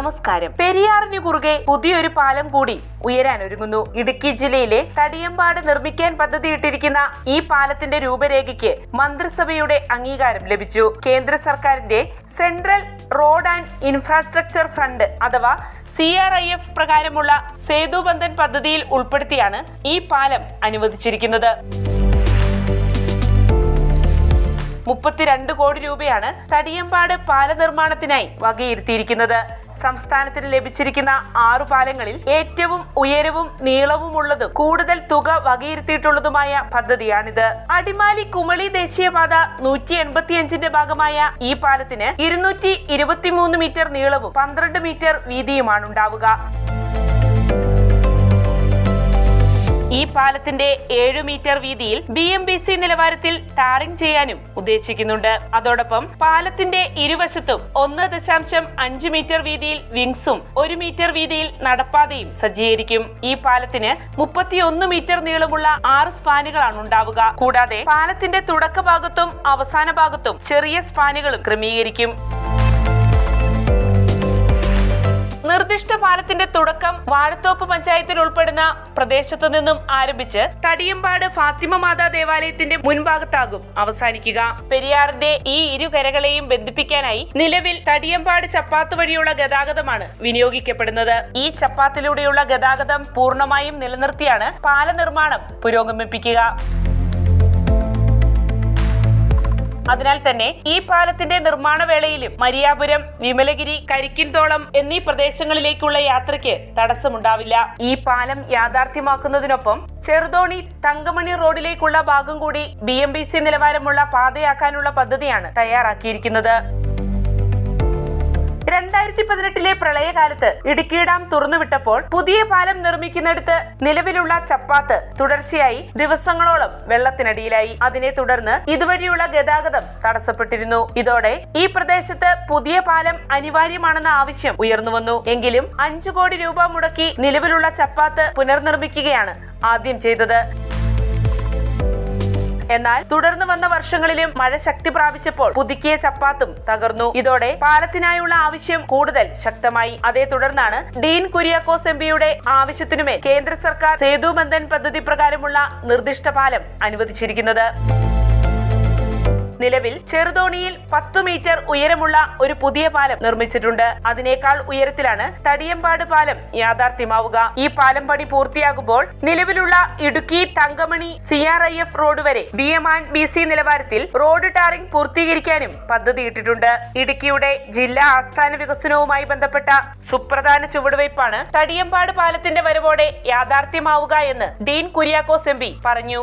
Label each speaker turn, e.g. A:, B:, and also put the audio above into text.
A: നമസ്കാരം. പെരിയാറിന് കുറുകെ പുതിയൊരു പാലം കൂടി ഉയരാൻ ഒരുങ്ങുന്നു. ഇടുക്കി ജില്ലയിലെ തടിയമ്പാട് നിർമ്മിക്കാൻ പദ്ധതിയിട്ടിരിക്കുന്ന ഈ പാലത്തിന്റെ രൂപരേഖയ്ക്ക് മന്ത്രിസഭയുടെ അംഗീകാരം ലഭിച്ചു. കേന്ദ്ര സർക്കാരിന്റെ central road and infrastructure fund അഥവാ സി ആർ ഐ എഫ് പ്രകാരമുള്ള സേതുബന്ധൻ പദ്ധതിയിൽ ഉൾപ്പെടുത്തിയാണ് ഈ പാലം അനുവദിച്ചിരിക്കുന്നത്. മുപ്പത്തിരണ്ട് കോടി രൂപയാണ് തടിയമ്പാട് പാല നിർമ്മാണത്തിനായി വകയിരുത്തിയിരിക്കുന്നത്. സംസ്ഥാനത്തിന് ലഭിച്ചിരിക്കുന്ന ആറു പാലങ്ങളിൽ ഏറ്റവും ഉയരവും നീളവുമുള്ളതും കൂടുതൽ തുക വകയിരുത്തിയിട്ടുള്ളതുമായ പദ്ധതിയാണിത്. അടിമാലി കുമളി ദേശീയപാത നൂറ്റി എൺപത്തിയഞ്ചിന്റെ ഭാഗമായ ഈ പാലത്തിന് ഇരുന്നൂറ്റി ഇരുപത്തിമൂന്ന് മീറ്റർ നീളവും പന്ത്രണ്ട് മീറ്റർ വീതിയുമാണ് ഉണ്ടാവുക പാലത്തിന്റെ ഏഴ് മീറ്റർ വീതിയിൽ ബി എം ബി സി നിലവാരത്തിൽ ടാറിംഗ് ചെയ്യാനും ഉദ്ദേശിക്കുന്നുണ്ട്. അതോടൊപ്പം പാലത്തിന്റെ ഇരുവശത്തും ഒന്ന് ദശാംശം അഞ്ച് മീറ്റർ വീതിയിൽ വിങ്സും ഒരു മീറ്റർ വീതിയിൽ നടപ്പാതയും സജ്ജീകരിക്കും. ഈ പാലത്തിന് മുപ്പത്തിയൊന്ന് മീറ്റർ നീളമുള്ള ആറ് സ്പാനുകളാണ് ഉണ്ടാവുക. കൂടാതെ പാലത്തിന്റെ തുടക്ക ഭാഗത്തും അവസാന ഭാഗത്തും ചെറിയ സ്പാനുകളും ക്രമീകരിക്കും. നിർദ്ദിഷ്ട തുടക്കം വാഴത്തോപ്പ് പഞ്ചായത്തിൽ ഉൾപ്പെടുന്ന പ്രദേശത്തു നിന്നും ആരംഭിച്ച് തടിയമ്പാട് ഫാത്തിമ മാതാ ദേവാലയത്തിന്റെ മുൻഭാഗത്താകും അവസാനിക്കുക. പെരിയാറിന്റെ ഈ ഇരുകരകളെയും ബന്ധിപ്പിക്കാനായി നിലവിൽ തടിയമ്പാട് ചപ്പാത്ത് വഴിയുള്ള ഗതാഗതമാണ് വിനിയോഗിക്കപ്പെടുന്നത്. ഈ ചപ്പാത്തിലൂടെയുള്ള ഗതാഗതം പൂർണമായും നിലനിർത്തിയാണ് പാല നിർമ്മാണം പുരോഗമിപ്പിക്കുക. അതിനാൽ തന്നെ ഈ പാലത്തിന്റെ നിർമ്മാണ വേളയിലും മരിയാപുരം വിമലഗിരി കരിക്കിൻതോളം എന്നീ പ്രദേശങ്ങളിലേക്കുള്ള യാത്രയ്ക്ക് തടസ്സമുണ്ടാവില്ല. ഈ പാലം യാഥാർത്ഥ്യമാക്കുന്നതിനൊപ്പം ചെറുതോണി തങ്കമണി റോഡിലേക്കുള്ള ഭാഗം കൂടി ബി നിലവാരമുള്ള പാതയാക്കാനുള്ള പദ്ധതിയാണ് തയ്യാറാക്കിയിരിക്കുന്നത്. രണ്ടായിരത്തി പതിനെട്ടിലെ പ്രളയകാലത്ത് ഇടുക്കി ഡാം തുറന്നുവിട്ടപ്പോൾ പുതിയ പാലം നിർമ്മിക്കുന്നിടത്ത് നിലവിലുള്ള ചപ്പാത്ത് തുടർച്ചയായി ദിവസങ്ങളോളം വെള്ളത്തിനടിയിലായി. അതിനെ തുടർന്ന് ഇതുവഴിയുള്ള ഗതാഗതം തടസ്സപ്പെട്ടിരുന്നു. ഇതോടെ ഈ പ്രദേശത്ത് പുതിയ പാലം അനിവാര്യമാണെന്ന ആവശ്യം ഉയർന്നു വന്നു. എങ്കിലും അഞ്ചു കോടി രൂപ മുടക്കി നിലവിലുള്ള ചപ്പാത്ത് പുനർനിർമ്മിക്കുകയാണ് ആദ്യം ചെയ്തത്. എന്നാൽ തുടർന്ന് വന്ന വർഷങ്ങളിലും മഴ ശക്തി പ്രാപിച്ചപ്പോൾ പുതുക്കിയ ചപ്പാത്തും തകർന്നു. ഇതോടെ പാലത്തിനായുള്ള ആവശ്യം കൂടുതൽ ശക്തമായി. അതേ തുടർന്നാണ് ഡീൻ കുര്യാക്കോസ് എം പിയുടെ ആവശ്യത്തിനുമേൽ കേന്ദ്ര സർക്കാർ സേതുബന്ധൻ പദ്ധതി പ്രകാരമുള്ള നിർദ്ദിഷ്ട പാലം അനുവദിച്ചിരിക്കുന്നത്. നിലവിൽ ചെറുതോണിയിൽ പത്ത് മീറ്റർ ഉയരമുള്ള ഒരു പുതിയ പാലം നിർമ്മിച്ചിട്ടുണ്ട്. അതിനേക്കാൾ ഉയരത്തിലാണ് തടിയമ്പാട് പാലം യാഥാർത്ഥ്യമാവുക. ഈ പാലം പണി പൂർത്തിയാകുമ്പോൾ നിലവിലുള്ള Idukki Thankamani C R I F road വരെ ബി എം ബി സി നിലവാരത്തിൽ റോഡ് ടാറിംഗ് പൂർത്തീകരിക്കാനും പദ്ധതിയിട്ടിട്ടുണ്ട് ഇടുക്കിയുടെ ജില്ലാ ആസ്ഥാന വികസനവുമായി ബന്ധപ്പെട്ട സുപ്രധാന ചുവടുവയ്പ്പാണ് തടിയമ്പാട് പാലത്തിന്റെ വരവോടെ യാഥാർത്ഥ്യമാവുക എന്ന് ഡീൻ കുര്യാക്കോസ് എം പറഞ്ഞു.